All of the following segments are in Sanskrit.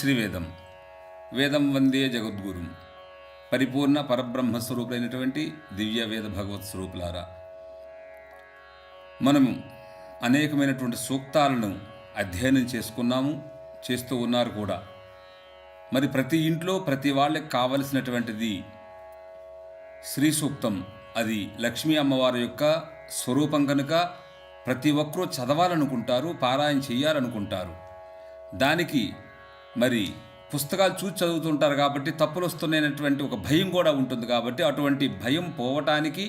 శ్రీవేదం. వేదం వందే జగద్గురు. పరిపూర్ణ పరబ్రహ్మ స్వరూపులైనటువంటి దివ్య వేద భగవత్ స్వరూపులారా మనము అనేకమైనటువంటి సూక్తాలను అధ్యయనం చేసుకున్నాము చేస్తూ ఉన్నారు కూడా. మరి ప్రతి ఇంట్లో ప్రతి వాళ్ళకి కావలసినటువంటిది శ్రీ సూక్తం. అది లక్ష్మీ అమ్మవారి యొక్క స్వరూపం కనుక ప్రతి ఒక్కరూ చదవాలనుకుంటారు పారాయణ చేయాలనుకుంటారు. దానికి మరి పుస్తకాలు చూసి చదువుతుంటారు కాబట్టి తప్పులు వస్తున్నాయనేటువంటి ఒక భయం కూడా ఉంటుంది కాబట్టి అటువంటి భయం పోవటానికి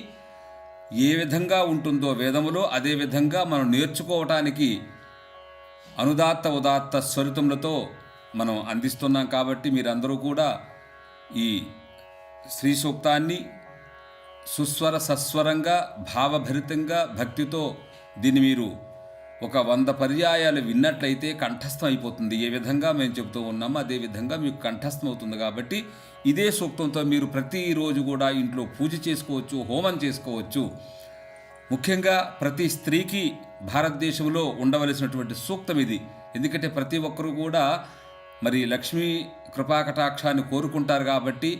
ఏ విధంగా ఉంటుందో వేదములో అదే విధంగా మనం నేర్చుకోవటానికి అనుదాత్త ఉదాత్త స్వరితములతో మనం అందిస్తున్నాం కాబట్టి మీరందరూ కూడా ఈ శ్రీ సూక్తాన్ని సుస్వర సస్వరంగా భావభరితంగా భక్తితో దీన్ని మీరు ఒక వంద పర్యాయాలు విన్నట్లయితే కంఠస్థం అయిపోతుంది. ఏ విధంగా మేము చెబుతూ ఉన్నామో అదే విధంగా మీకు కంఠస్థం అవుతుంది కాబట్టి ఇదే సూక్తంతో మీరు ప్రతిరోజు కూడా ఇంట్లో పూజ చేసుకోవచ్చు హోమం చేసుకోవచ్చు. ముఖ్యంగా ప్రతి స్త్రీకి భారతదేశంలో ఉండవలసినటువంటి సూక్తం ఇది. ఎందుకంటే ప్రతి ఒక్కరూ కూడా మరి లక్ష్మీ కృపాకటాక్షాన్ని కోరుకుంటారు కాబట్టి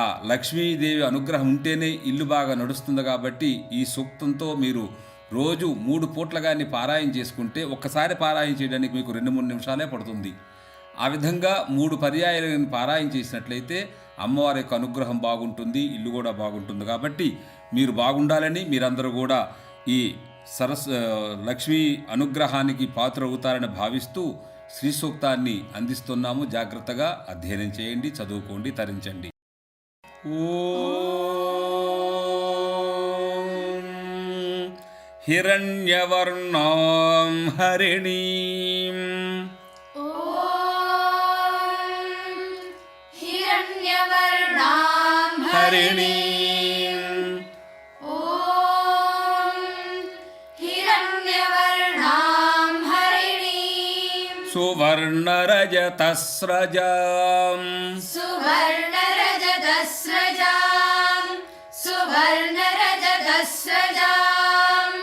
ఆ లక్ష్మీదేవి అనుగ్రహం ఉంటేనే ఇల్లు బాగా నడుస్తుంది కాబట్టి ఈ సూక్తంతో మీరు రోజు మూడు పూట్లగాని పారాయణ చేసుకుంటే ఒక్కసారి పారాయణ చేయడానికి మీకు రెండు మూడు నిమిషాలే పడుతుంది. ఆ విధంగా మూడు పర్యాయాలను పారాయణ చేసినట్లయితే అమ్మవారి యొక్క అనుగ్రహం బాగుంటుంది ఇల్లు కూడా బాగుంటుంది. కాబట్టి మీరు బాగుండాలని మీరందరూ కూడా ఈ సరస్ లక్ష్మీ అనుగ్రహానికి పాత్ర అవుతారని భావిస్తూ శ్రీ సూక్తాన్ని అందిస్తున్నాము. జాగ్రత్తగా అధ్యయనం చేయండి చదువుకోండి తరించండి. ఓ हिरण्यवर्णां हरिणीम्। ओ हिरण्यवर्णा हरिणी हिरण्यवर्णां हरिणी सुवर्णरजतस्रजाम्। सुवर्णरजतस्रजाम्। सुवर्ण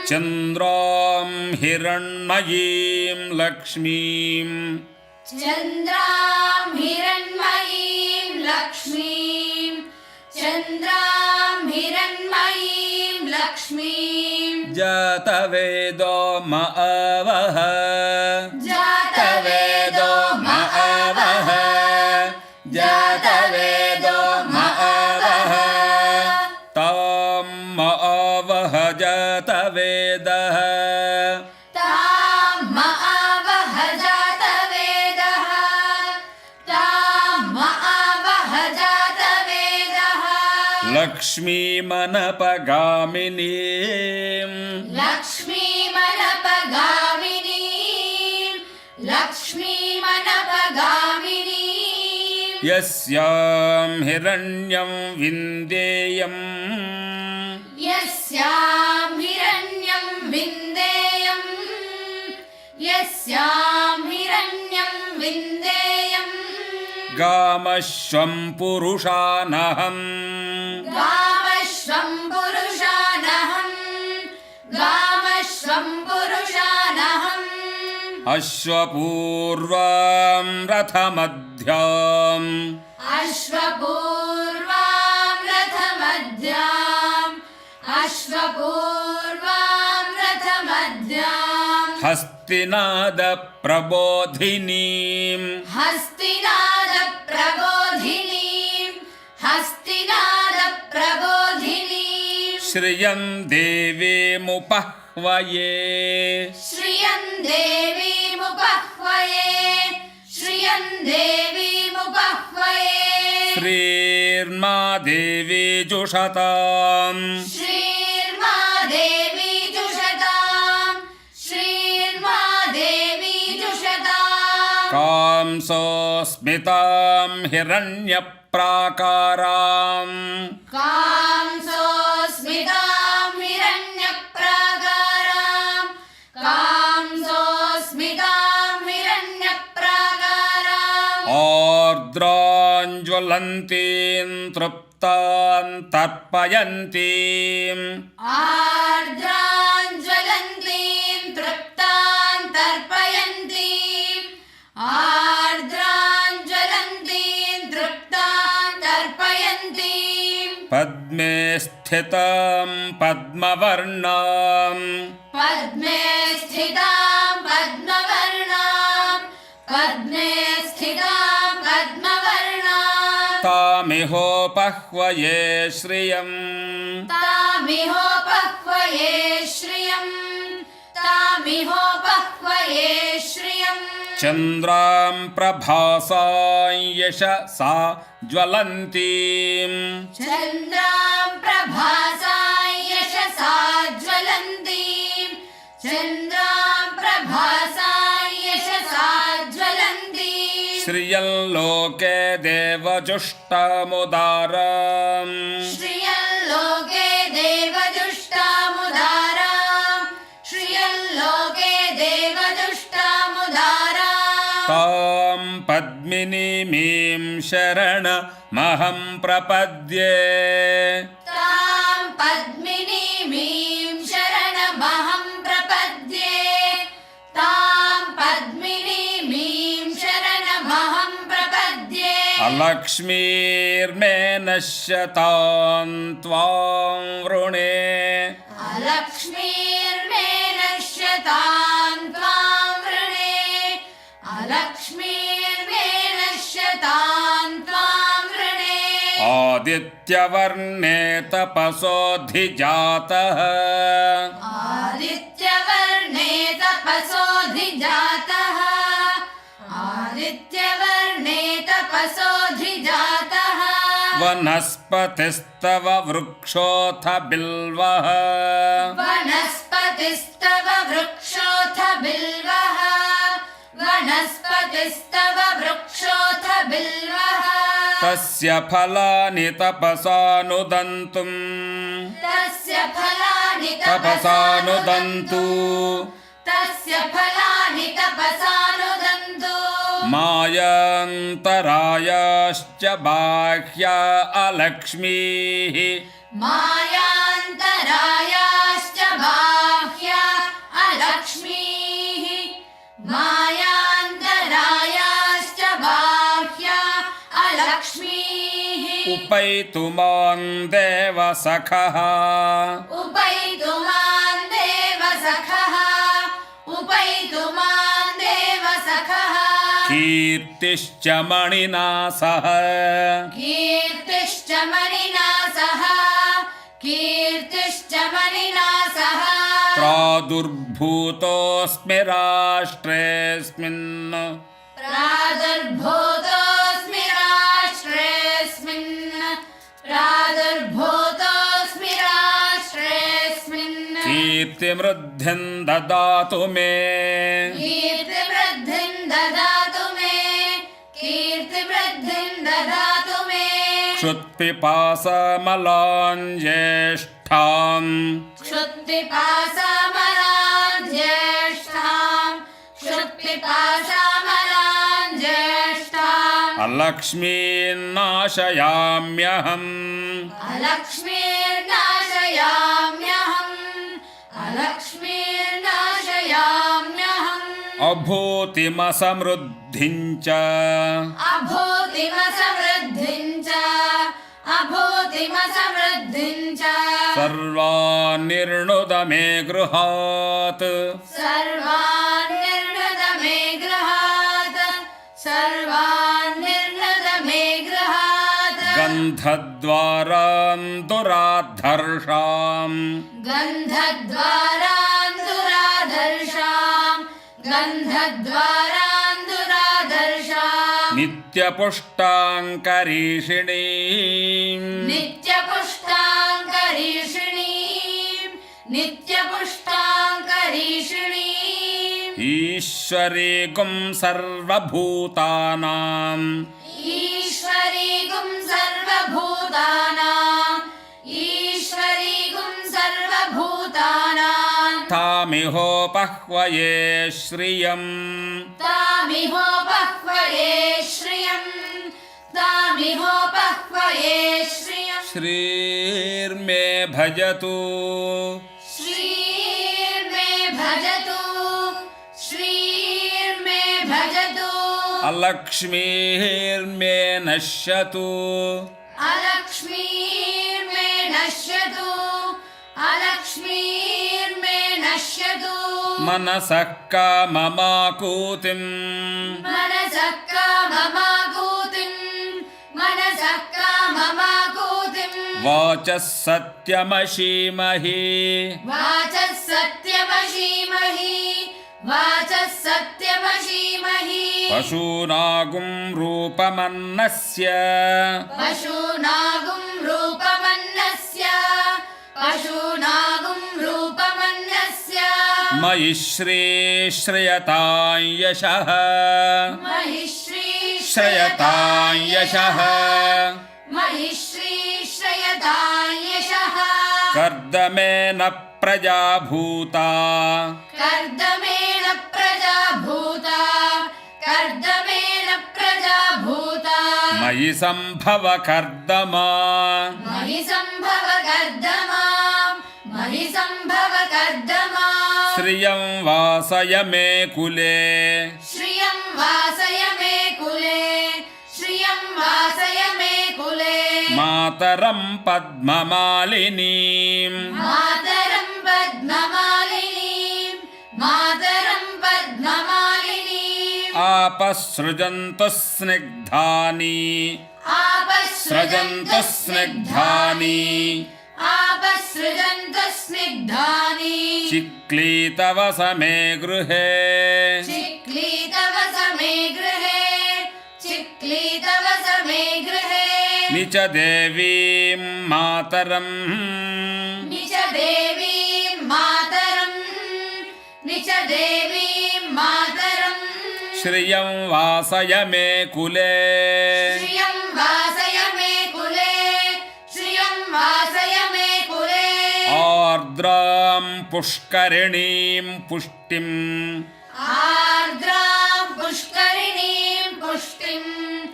चन्द्रां हिरण्मयीं लक्ष्मीम् चन्द्रां हिरण्मयीं लक्ष्मी। चन्द्रां हिरण्मयीं लक्ष्मीं। जातवेदो म वः लक्ष्मीमनपगामिनी। लक्ष्मीमनपगामिनी। लक्ष्मीमनपगामिनी। यस्यां हिरण्यं विन्देयम्। यस्यां हिरण्यं विन्देयम्। यस्यां हिरण्यं विन्देयम्। गामश्वं पुरुषानहम्। अश्वपूर्वाँ रथमध्याम्। अश्वपूर्वा रथमध्याम्। अश्वपूर्वा रथमध्याम्। हस्तिनादप्रबोधिनीम्। हस्तिनादप्रबोधिनीम्। हस्तिनादप्रबोधिनीम्। श्रियं देवीमुपह्वये। श्रियं देवी मुपह्वये श्रियन् देवी मुपह्वये श्रीर्मा देवी जुषताम् श्रीर्मा देवी जुषताम् श्रीर्मा देवी जुषताम् कांसोऽस्मिताम् हिरण्यप्राकाराम् का ఆర్ద్రాజ్వలంతీం తృప్తాం తర్పయంతీం. ఆర్ద్రాజ్వలంతీం తృప్తాం తర్పయంతీం. ఆర్ద్రాజ్వలంతీం తృప్తాం తర్పయంతీం. పద్మే స్థితాం పద్మవర్ణాం. పద్మే స్థితాం పద్మవర్ణాం. పద్మే तामिहोपह्वये श्रियम् तामिहोपह्वये श्रियं तामिहोपह्वये श्रियम् चन्द्रां प्रभासां यशसा ज्वलन्तीम् चन्द्रां प्रभासां श्रियल्लोके देवजुष्टमुदारम्। श्रियल्लोके देवजुष्टामुदारां श्रियल्लोके देवजुष्टामुदारां तां पद्मिनीमीं शरणमहं प्रपद्ये अलक्ष्मीर्मे नश्यतां त्वां वृणे। अलक्ष्मीर्मे नश्यतां त्वां वृणे। अलक्ष्मीर्मे नश्यतां त्वां वृणे। आदित्यवर्णे तपसोऽधिजातः। वनस्पतिस्तव वृक्षोऽथ बिल्वः। वनस्पतिस्तव वृक्षोऽथ बिल्वः। वनस्पतिस्तव वृक्षोऽथ बिल्वः। तस्य फलानि तपसानुदन्तुम्। तस्य फलानि तपसानुदन्तु। तस्य फलानि तपसानुदन्तु मायान्तरायाश्च बाह्या अलक्ष्मीः। मायान्तरायाश्च बाह्या अलक्ष्मीः। मायान्तरायाश्च बाह्या अलक्ष्मीः। उपैतु मां देवसखः उपैतु मां देवसखः उपैतु मां देवसखः कीर्तिश्च मणिना सह। कीर्तिश्च मणिना सह। कीर्तिश्च मणिना सह। प्रादुर्भूतोऽस्मि राष्ट्रेऽस्मिन्। प्रादुर्भूतोऽस्मि राष्ट्रेऽस्मिन्। प्रादुर्भूतोऽस्मि राष्ट्रेऽस्मिन्। कीर्तिमृद्धिं ददातु मे। क्षुत्पिपासमलाञ्ज्येष्ठाम्। क्षुत्पिपासामलान् ज्येष्ठाम् क्षुत्पिपासामलान् ज्येष्ठाम् अलक्ष्मीन्नाशयाम्यहम् अलक्ष्मीर्नाशयाम्यहम्। अलक्ष्मीर्नाशयाम्यहम्। अभूतिमसमृद्धिं च। अभूतिमसमृद्धिम् च अभूतिमसमृद्धिम् च सर्वान्निर्णुद मे गृहात् निर्णद मे गृहात् निर्णद मे गृहात् गन्धद्वारान् दुराद्धर्षाम् गन्धद्वारान् दुराधर्षाम् गन्धद्वारान् दुराधर्षाम् नित्यपुष्टाङ्करीषिणीम् नित्यपुष्टाङ्करीषिणीम् नित्यपुष्टाङ्करीषिणीम् ईश्वरीगुं सर्वभूतानाम् ईश्वरीगुं सर्वभूतानाम् ईश्वरीगुं सर्वभूतानाम् तामिहोपह्वये श्रियम्। तामिहोपह्वये श्रियम्। तामिहोपह्वये श्रियम्। श्रीर्मे भजतु। श्रीर्मे भजतु। श्रीर्मे भजतु। अलक्ष्मीर्मे नश्यतु। अलक्ष्मीर्मे नश्यतु। अलक्ष्मीर्मे नश्यतु। मनसः काममाकूतिम् मनसः काममाकूतिम् मनसः काममाकूतिम् वाचः सत्यमशीमहि। वाचः सत्यमशीमहि। वाचः सत्यमशीमहि। पशूनागुं रूपमन्नस्य। पशूनागुं रूपमन्नस्य। पशूनागुं मयि श्रीश्रयतां यशः। महिश्री श्रयतां यशः। श्रीश्रयता यशः। कर्दमेन प्रजा भूता कर्दमेन प्रजा भूता कर्दमेन प्रजा भूता मयि सम्भव कर्दमा। महि सम्भव कर्दमा। महि सम्भव कर्दमा। श्रियं वासय मे कुले। श्रियं वासय मे कुले। श्रियं वासय मे कुले। मातरं पद्ममालिनीम् मातरं पद्ममालिनीं। मातरं पद्ममालिनीम् आपसृजन्तु स्निग्धानि। आपसृजन्तु सृजन्तु स्निग्धानि आपसृजन्तु स्निग्धानि चिक्लीतव समे गृहे। चिक्लीतव समे गृहे। चिक्लीतव समे गृहे। निच देवीं मातरम्। निच देवीं मातरम्। निच देवीं मातरम्। श्रियं वासय मे कुले। श्रियं आर्द्रां पुष्करिणीं पुष्टिम्। आर्द्रां पुष्करिणीं पुष्टिम्।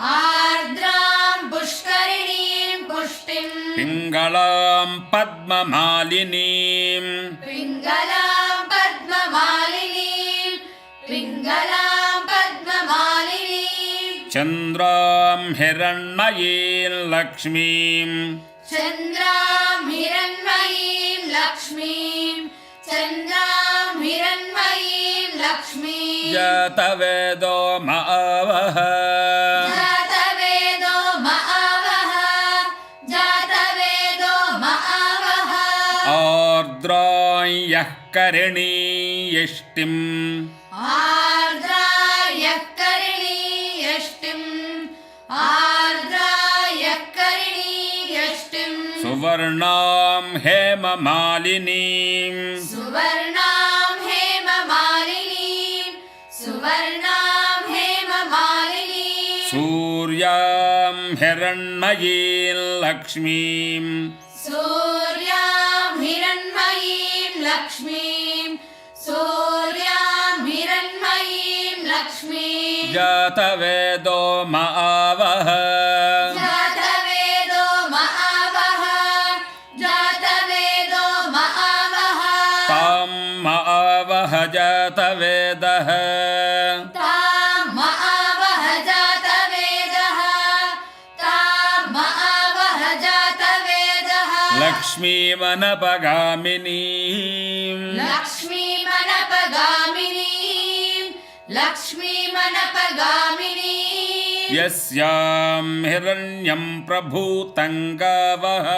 आर्द्रां पुष्करिणीं पुष्टिम्। पिङ्गलां पद्ममालिनीम्। पिङ्गलां पद्ममालिनीं पिङ्गलां पद्ममालिनीं चन्द्रां हिरण्मयीं लक्ष्मीम्। चन्द्रां हिरण्मयीं लक्ष्मीं चन्द्रां हिरण्मयीं लक्ष्मीं। जातवेदो मावः जातवेदो महावः जातवेदो महावः आर्द्रां यः करिणी यष्टिम् सुवर्णां हेममालिनीम्। सुवर्णां हेममालिनीं सुवर्णां हेममालिनीं सूर्यां हिरण्मयीं लक्ष्मीम्। सूर्यां हिरण्मयीं लक्ष्मीं सूर्यां हिरण्मयीं लक्ष्मीं जातवेदो मावः लक्ष्मीमनपगामिनीम्। लक्ष्मीमनपगामिनीं लक्ष्मीमनपगामिनीं यस्यां हिरण्यं प्रभूतं गावः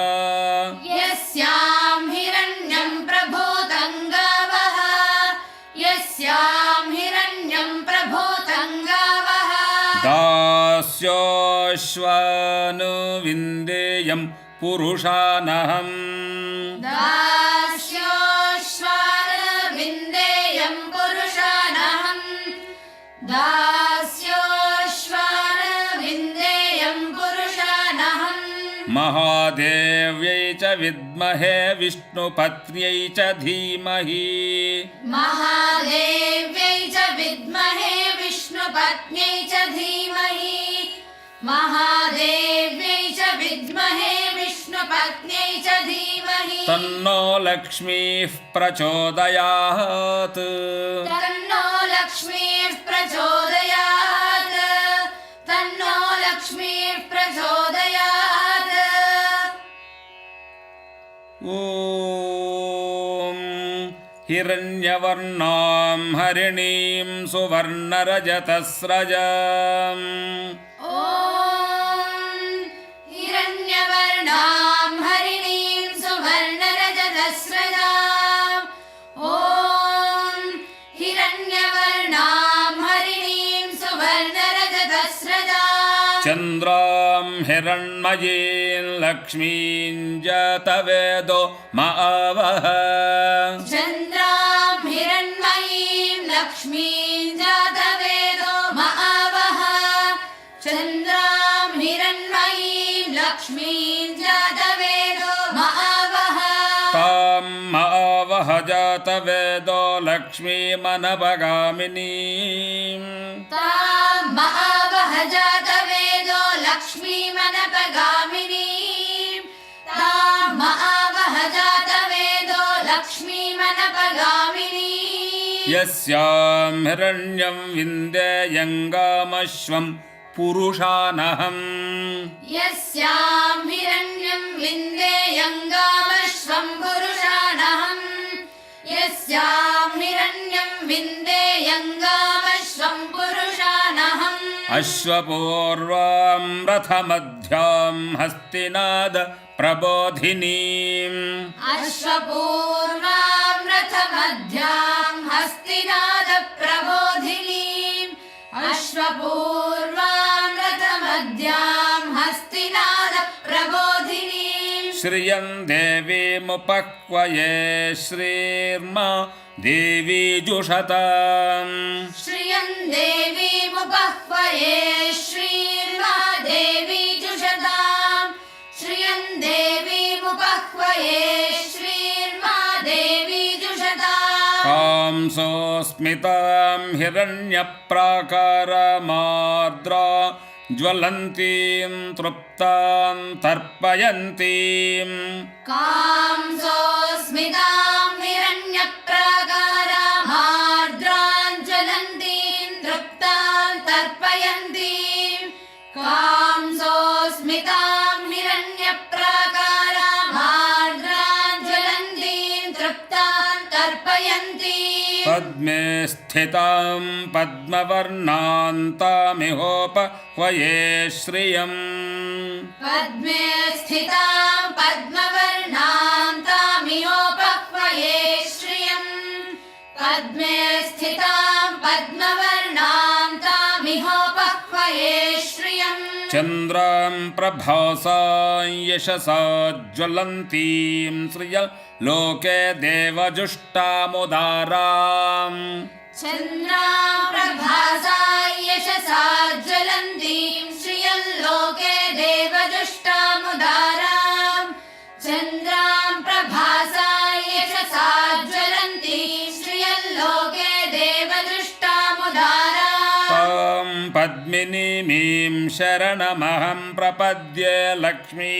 यस्यां हिरण्यं प्रभूतङ्गावः। यस्यां हिरण्यं प्रभूतङ्गावः। दास्योश्वानुविन्देयं पुरुषानहम् विद्महे विष्णुपत्न्यै च धीमहि। महादेव्यै च विद्महे विष्णुपत्न्यै च धीमहि। महादेव्यै च विद्महे विष्णुपत्न्यै च धीमहि। तन्नो लक्ष्मीः प्रचोदयात् ओ हिरण्यवर्णां हरिणीं सुवर्णरजतस्रजा ॐ हिरण्यवर्णां हरिणीं सुवर्णरजतस्रजा ॐ हिरण्यवर्णां हरिणीं सुवर्णरजतस्रजा चन्द्रा हिरण्मयीं लक्ष्मीं जातवेदो मावः चन्द्रां हिरण्मयीं लक्ष्मीं जातवेदो महावः चन्द्रां हिरण्मयीं लक्ष्मीं जातवेदो महावः तां मावः जातवेदो लक्ष्मीमनपगामिनीम् तां महावः जातवेदो लक्ष्मीमनपगामिनीं तां महावः जातवेदो लक्ष्मीमनपगामिनीम्। यस्यां हिरण्यं विन्देयङ्गामश्वं पुरुषानहम्। यस्यां हिरण्यं विन्देयङ्गामश्वं पुरुषाणहम् यस्यां हिरण्यं विन्देयङ्गामश्वं पुरुषाणहम् अश्वपूर्वां रथमध्यां हस्तिनाद प्रबोधिनीम्। अश्वपूर्वां रथमध्यां हस्तिनादप्रबोधिनीम् अश्वपूर्वां रथमध्यां हस्तिनादप्रबोधिनीम् श्रियं देवीमुपक्वये श्रीर्मा देवी जुषताम् श्रियं देवीमुपह्वये श्रीर्मा देवी जुषताम् श्रियं देवीमुपह्वये श्रीर्मा देवी जुषताम् कांसोऽस्मितां हिरण्यप्राकारमार्द्रा ज्वलन्तीं तृप्तां तर्पयन्तीम् कांसोऽस्मितां हिरण्यप्राकारामार्द्राञ्ज्वलन्तीं पद्मे स्थितां पद्मवर्णान्तामिहोपक्वये श्रियम् पद्मे स्थितां पद्मवर्णां तामियोपक्वये श्रियम् पद्मे स्थितां पद्मवर्णां तामिहोपक्वये श्रियम् चन्द्रां प्रभासां यशसा ज्वलन्तीं श्रिय लोके देवजुष्टामुदाराम्। चन्द्रां प्रभासा यशसा ज्वलन्तीं श्रियल्लोके देवजुष्टामुदाराम्। चन्द्रां प्रभासा यशसा ज्वलन्तीं श्रियल्लोके देवजुष्टामुदाराम्। तां पद्मिनीमीं शरणमहं प्रपद्ये लक्ष्मी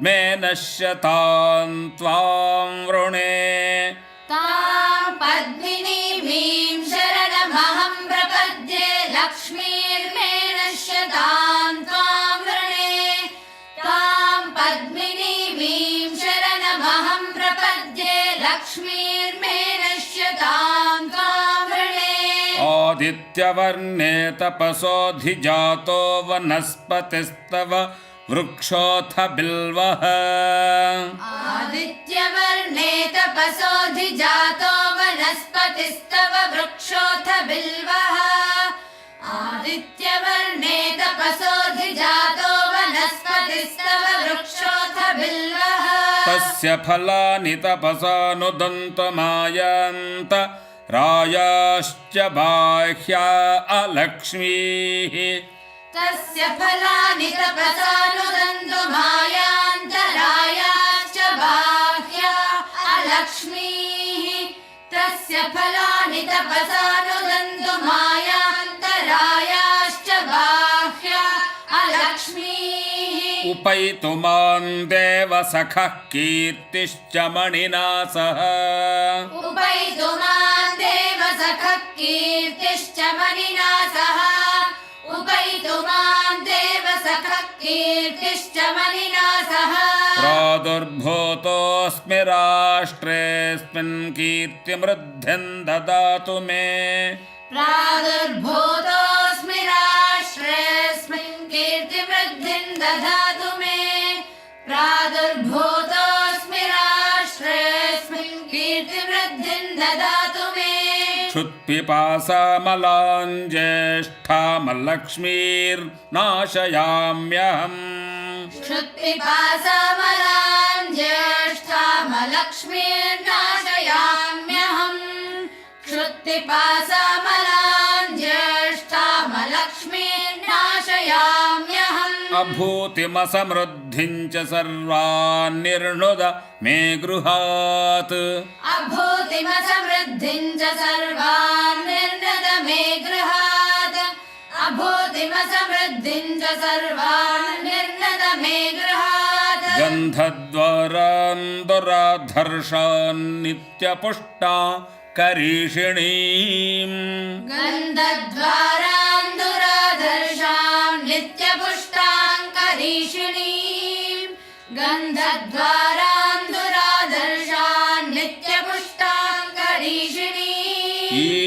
मे नश्यतां त्वां वृणे। तां पद्मिनीमीं शरणमहं प्रपद्ये लक्ष्मीर्मे नश्यतां त्वां वृणे। तां पद्मिनीमीं शरणमहं प्रपद्ये लक्ष्मीर्मे नश्यतां त्वां वृणे। आदित्यवर्णे तपसोऽधिजातो वनस्पतिस्तव वृक्षोऽथ बिल्वः आदित्यवर्णे तपसोऽधिजातो वनस्पतिस्तव वृक्षोऽथ बिल्वः आदित्यवर्णे तपसोऽधिजातो वनस्पतिस्तव वृक्षोऽथ बिल्वः तस्य फलानि तपसानुदन्तमायान्त रायाश्च बाह्या अलक्ष्मीः तस्य फलानि तपसानुदन्तु मायान्तरायाश्च बाह्या अलक्ष्मीः। तस्य फलानि तपसानुदन्तु मायान्तरायाश्च बाह्या अलक्ष्मीः। उपैतु मां देवसखः कीर्तिश्च मणिना सह उपैतु मां देवसखः कीर्तिश्च मणिना सह मुकैतुमान् देवसखः कीर्तिश्च प्रादुर्भूतोऽस्मि राष्ट्रेऽस्मिन् कीर्तिमृद्धिम् ददातु मे। प्रादुर्भूतोऽस्मि राष्ट्रेऽस्मिन् कीर्तिवृद्धिं ददातु मे। प्रादुर्भूत क्षुत्पिपासामलाञ्ज्येष्ठामलक्ष्मीर्नाशयाम्यहम् श्रुत्पिपासामलां ज्येष्ठामलक्ष्मीर्नाशयाम्यहम् श्रुत्पिपासामलां ज्येष्ठामलक्ष्मीर्नाशयाम्यहम् अभूतिमसमृद्धिं च सर्वान् निर्णुद मे गृहात्। अभूतिमसमृद्धिं च सर्वान् अभूतिमसमृद्धिं च सर्वान् निर्नद मे गृहात् गन्धद्वारान् दुराधर्षान् नित्यपुष्टा करीषिणीम्। गन्धद्वारान्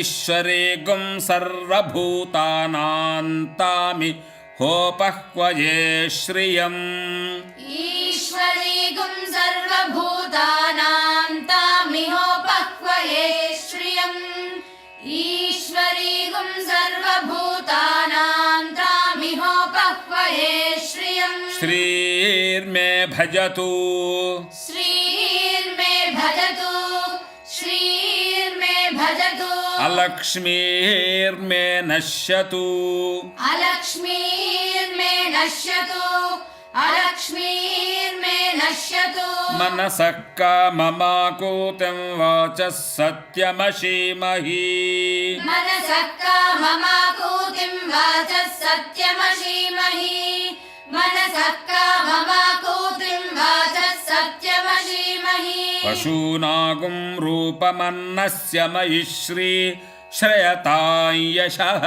ईश्वरे गुं सर्वभूतानान्तामि होपह्वये श्रियम्। ईश्वरी गुं सर्वभूतानां तामिहोपह्वये श्रियम्। ईश्वरी गुं सर्वभूतानां तामिहोपह्वये श्रियम्। श्रीर्मे भजतु। श्रीर्मे भजतु अलक्ष्मीर्मे नश्यतु अलक्ष्मीर्मे नश्यतु अलक्ष्मीर्मे नश्यतु मनसः काममाकूतिं वाचः सत्यमशीमहि। मनसः काममाकूतिं वाचः सत्यमशीमहि। मनसः काममाकूतिं पशूनागुं रूपमन्नस्य मयि श्री श्रयतां यशः।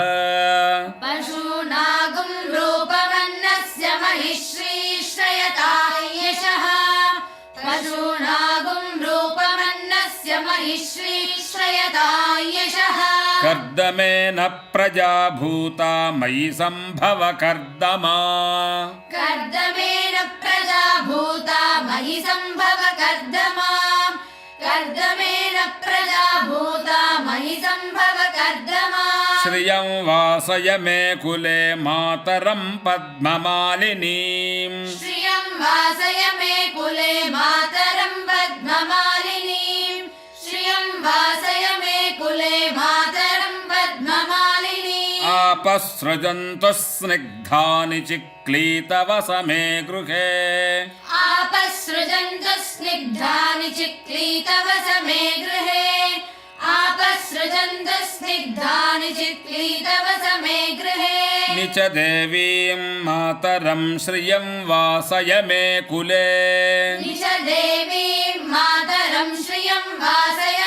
पशूनागुं रूपमन्नस्य महिश्री श्रयता यशः। पशूनागुं रूपमन्नस्य महिश्री श्रयता यशः कर्दमेन प्रजा भूता मयि सम्भव कर्दमा। कर्दमेन प्रजा भूता मयि सम्भव कर्दमा। कर्दमेन प्रजा भूता मयि सम्भव कर्दमा। श्रियं वासय मे कुले मातरं पद्ममालिनीम्। श्रियं वासय मे कुले मातरं पद्ममालिनीम् वासय मे कुले मातरं पद्ममालिनीम् आपसृजन्तु स्निग्धानि चिक्लीतवसमे गृहे। आपसृजन्तु स्निग्धानि चिक्लीतवस मे गृहे। आपसृजन्तु स्निग्धानि चिक्लीतवस मे गृहे। निच देवीं मातरं श्रियं वासय मे कुले। निज देवी मातरं श्रियं वासय मे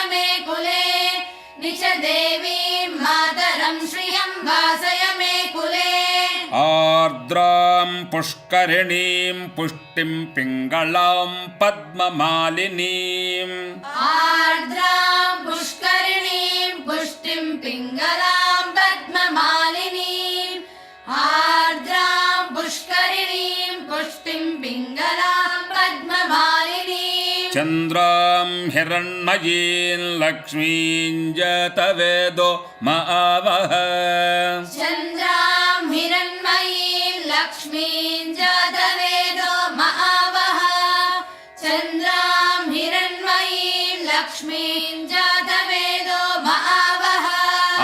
निच देवी मातरं श्रियं वासय मे कुले। आर्द्रां पुष्करिणीं पुष्टिं पिङ्गलां पद्ममालिनीम्। आर्द्रां पुष्करिणीं पुष्टिं पिङ्गलां पद्ममालिनीम्। आर्द्रां पुष्करिणीं पुष्टिं पिङ्गलां पद्ममालिनीम् चन्द्रां हिरण्मयीं लक्ष्मीं जतवेदो म आवह चन्द्रां हिरण्मयीं लक्ष्मीं जातवेदो महावः चन्द्रां हिरण्मयीं लक्ष्मीं जातवेदो महावः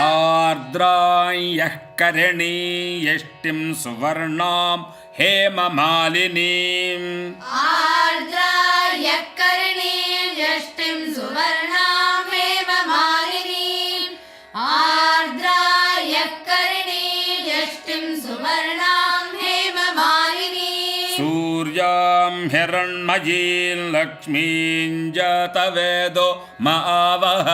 आर्द्रां यः करिणी यष्टिं सुवर्णां हेममालिनीम्। आर्द्रा यष्टिं सुवर्णां हेममालिनीम् आर्द्रा यष्टिं सुवर्णां हेममालिनीम् सूर्यां हिरण्मयीं लक्ष्मीं जतवेदो म आवह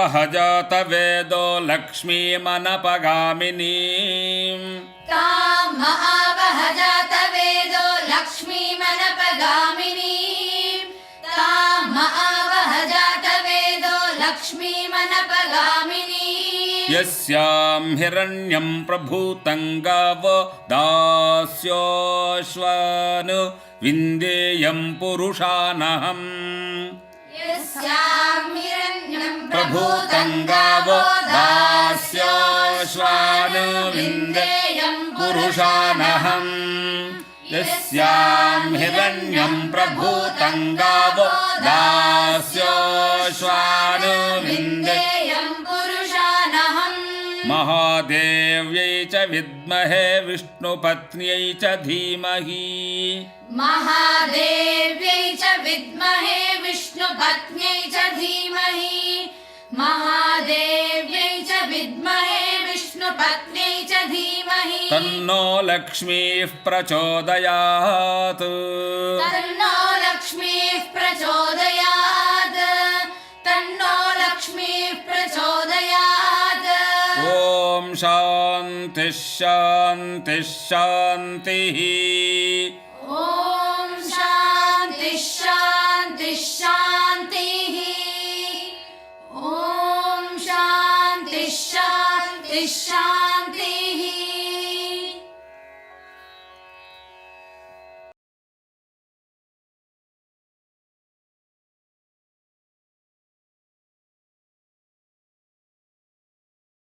आवह जातवेदो लक्ष्मीमनपगामिनीम् ताम आवह जातवेदो लक्ष्मीमनपगामिनी। ताम आवह जातवेदो लक्ष्मीमनपगामिनी। यस्यां हिरण्यं प्रभूतं गावो दास्योश्वान् विन्देयं पुरुषानहम्। यस्यां प्रभूतं गावो विन्देयं पुरुषानहम्। यस्यां हिरण्यं प्रभूतं गावो दास्योश्वान् विन्दे विन्देयं पुरुषानहम्। महादेव्यै च विद्महे विष्णुपत्न्यै च धीमहि। महादेव्यै च विद्महे विष्णुपत्न्यै च धीमहि महादेव्यै च विद्महे विष्णुपत्न्यै च धीमहि। तन्नो लक्ष्मीः प्रचोदयात्। तन्नो लक्ष्मीः प्रचोदयात्। तन्नो लक्ष्मीः प्रचोदयात्। ॐ शान्तिः शान्तिः शान्तिः